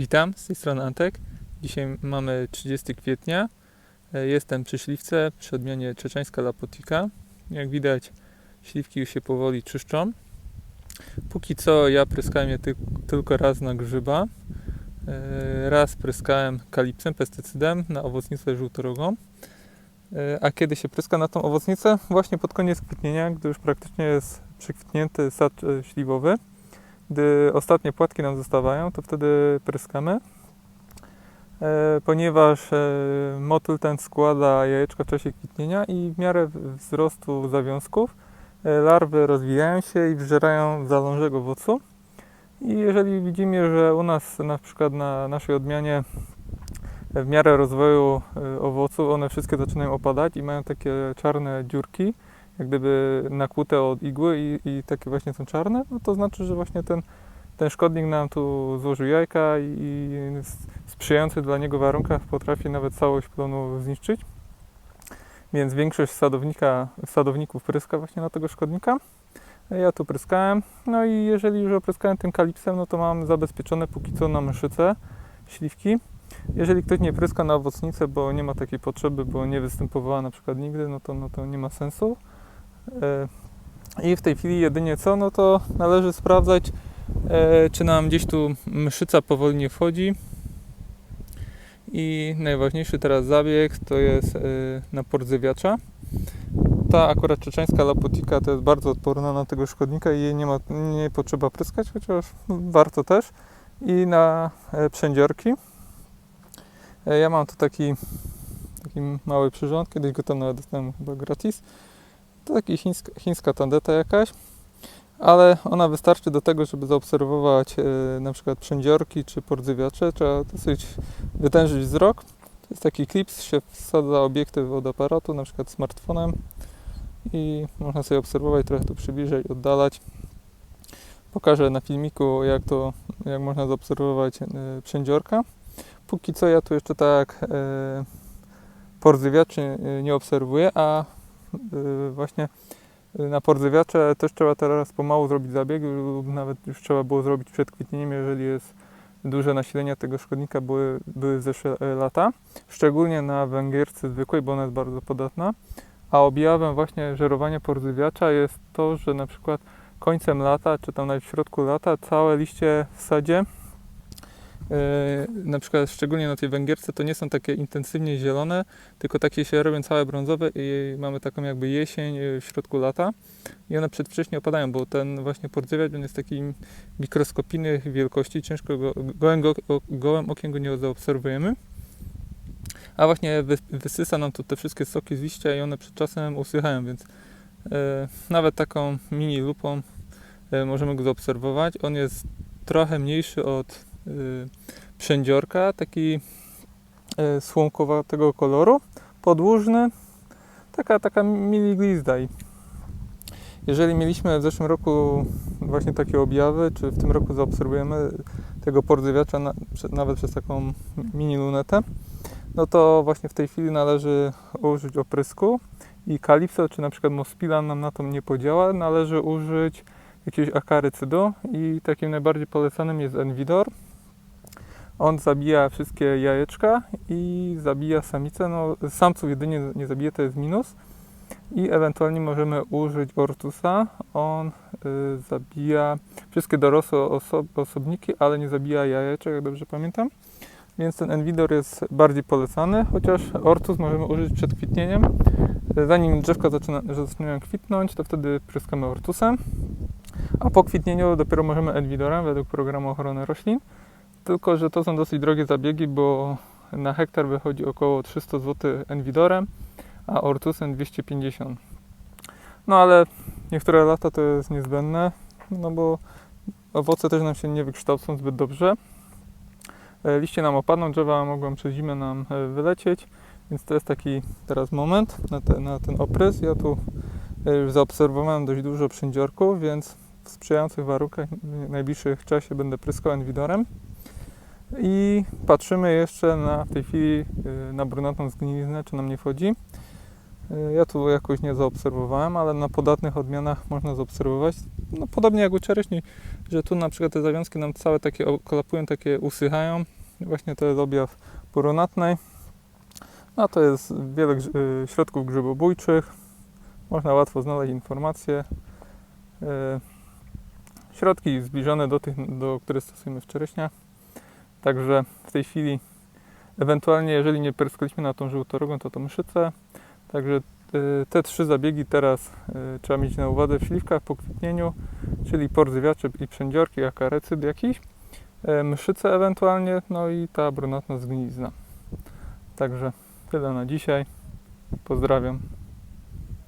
Witam, z tej strony Antek. Dzisiaj mamy 30 kwietnia. E, Jestem przy śliwce, przy odmianie czeczeńska Lapotika. Jak widać, śliwki już się powoli czyszczą. Póki co ja pryskałem je ty- tylko raz na grzyba. E, Raz pryskałem kalipsem, pestycydem na owocnicę żółtorogą. E, A kiedy się pryska na tą owocnicę? Właśnie pod koniec kwietnienia, gdy już praktycznie jest przekwitnięty sad śliwowy. Gdy ostatnie płatki nam zostawają, to wtedy pryskamy. E, ponieważ e, motyl ten składa jajeczka w czasie kwitnienia i w miarę wzrostu zawiązków e, larwy rozwijają się i wżerają zalążek owocu. I jeżeli widzimy, że u nas na przykład na naszej odmianie w miarę rozwoju owocu one wszystkie zaczynają opadać i mają takie czarne dziurki, jak gdyby nakłute od igły i, i takie właśnie są czarne, no to znaczy, że właśnie ten, ten szkodnik nam tu złożył jajka i, w sprzyjających dla niego warunkach potrafi nawet całość plonu zniszczyć. Więc większość sadownika, sadowników pryska właśnie na tego szkodnika. Ja tu pryskałem. No i jeżeli już opryskałem tym kalipsem, no to mam zabezpieczone póki co na mszyce śliwki. Jeżeli ktoś nie pryska na owocnicę, bo nie ma takiej potrzeby, bo nie występowała na przykład nigdy, no to, no to nie ma sensu. E, I w tej chwili jedynie co, no to należy sprawdzać, e, czy nam gdzieś tu mszyca powoli nie wchodzi. I najważniejszy teraz zabieg to jest e, napór zjawiacza. Ta akurat czeczeńska lapotika to jest bardzo odporna na tego szkodnika i jej nie, ma, nie potrzeba pryskać, chociaż warto też. I na przędziorki. Ja mam tu taki, taki mały przyrząd, kiedyś go tam nawet dostałem chyba gratis. To taki chińska, chińska tandeta jakaś, ale ona wystarczy do tego, żeby zaobserwować e, na przykład przędziorki czy pordzywiacze. Trzeba dosyć wytężyć wzrok. To jest taki klips, się wsadza obiektyw od aparatu, na przykład smartfonem i można sobie obserwować, trochę tu przybliżać, oddalać. Pokażę na filmiku, jak to, jak można zaobserwować e, przędziorka. Póki co ja tu jeszcze tak e, pordzywiaczy e, nie obserwuję, a właśnie e, na pordzywiacze też trzeba teraz pomału zrobić zabieg lub nawet już trzeba było zrobić przed kwitnieniem, jeżeli jest duże nasilenia tego szkodnika były, były zeszłe lata, szczególnie na węgierce zwykłej, bo ona jest bardzo podatna. A objawem właśnie żerowania pordzywiacza jest to, że na przykład końcem lata, czy tam nawet w środku lata, całe liście w sadzie, na przykład szczególnie na tej węgierce, to nie są takie intensywnie zielone, tylko takie się robią całe brązowe i mamy taką jakby jesień e, w środku lata i one przedwcześnie opadają, bo ten właśnie pordzywiacz on jest taki mikroskopijnych wielkości, ciężko go, gołym, go, okiem go nie zaobserwujemy. A właśnie wy, wysysa nam tu te wszystkie soki z liścia i one przed czasem usychają, więc e, nawet taką mini lupą e, możemy go zaobserwować. On jest trochę mniejszy od e, przędziorka, taki e, słomkowatego koloru, podłużny, taka, taka mini glizda. I jeżeli mieliśmy w zeszłym roku właśnie takie objawy, czy w tym roku zaobserwujemy tego pordzywiacza na, nawet przez taką mini lunetę, no to właśnie w tej chwili należy użyć oprysku i kalipso, czy na przykład mospilan nam na to nie podziała, należy użyć jakiegoś akarycydu i takim najbardziej polecanym jest Envidor. On zabija wszystkie jajeczka i zabija samice, no samców jedynie nie zabija, to jest minus. I ewentualnie możemy użyć Ortusa. On y, zabija wszystkie dorosłe oso- osobniki, ale nie zabija jajeczek, jak dobrze pamiętam. Więc ten Envidor jest bardziej polecany, chociaż Ortus możemy użyć przed kwitnieniem. Y, Zanim drzewka zaczynają kwitnąć, to wtedy pryskamy Ortusem. A po kwitnieniu dopiero możemy Envidorem według programu ochrony roślin. Tylko, że to są dosyć drogie zabiegi, bo na hektar wychodzi około 300 zł Envidorem, a Ortusem 250. No ale niektóre lata to jest niezbędne, no bo owoce też nam się nie wykształcą zbyt dobrze. E, Liście nam opadną, drzewa mogą przez zimę nam e, wylecieć, więc to jest taki teraz moment na, te, na ten oprys. Ja tu e, zaobserwowałem dość dużo przędziorków, więc w sprzyjających warunkach w najbliższych czasie będę pryskał Envidorem. I patrzymy jeszcze na w tej chwili y, na brunatną zgniliznę, czy nam nie wchodzi. Y, Ja tu jakoś nie zaobserwowałem, ale na podatnych odmianach można zaobserwować no, podobnie jak u czereśni, że tu na przykład te zawiązki nam całe takie okolapują, takie usychają. Właśnie to jest objaw brunatnej. No to jest wiele y, środków grzybobójczych. Można łatwo znaleźć informacje. Środki zbliżone do tych, do których stosujemy w czereśniach. Także w tej chwili ewentualnie, jeżeli nie pryskaliśmy na tą żółtorogą, to to mszyce. Także y, te trzy zabiegi teraz y, trzeba mieć na uwadze w śliwkach po kwitnieniu, czyli porzywiacze i przędziorki, akarecyd jakiś, y, mszyce ewentualnie, no i ta brunatna zgnilizna. Także tyle na dzisiaj. Pozdrawiam.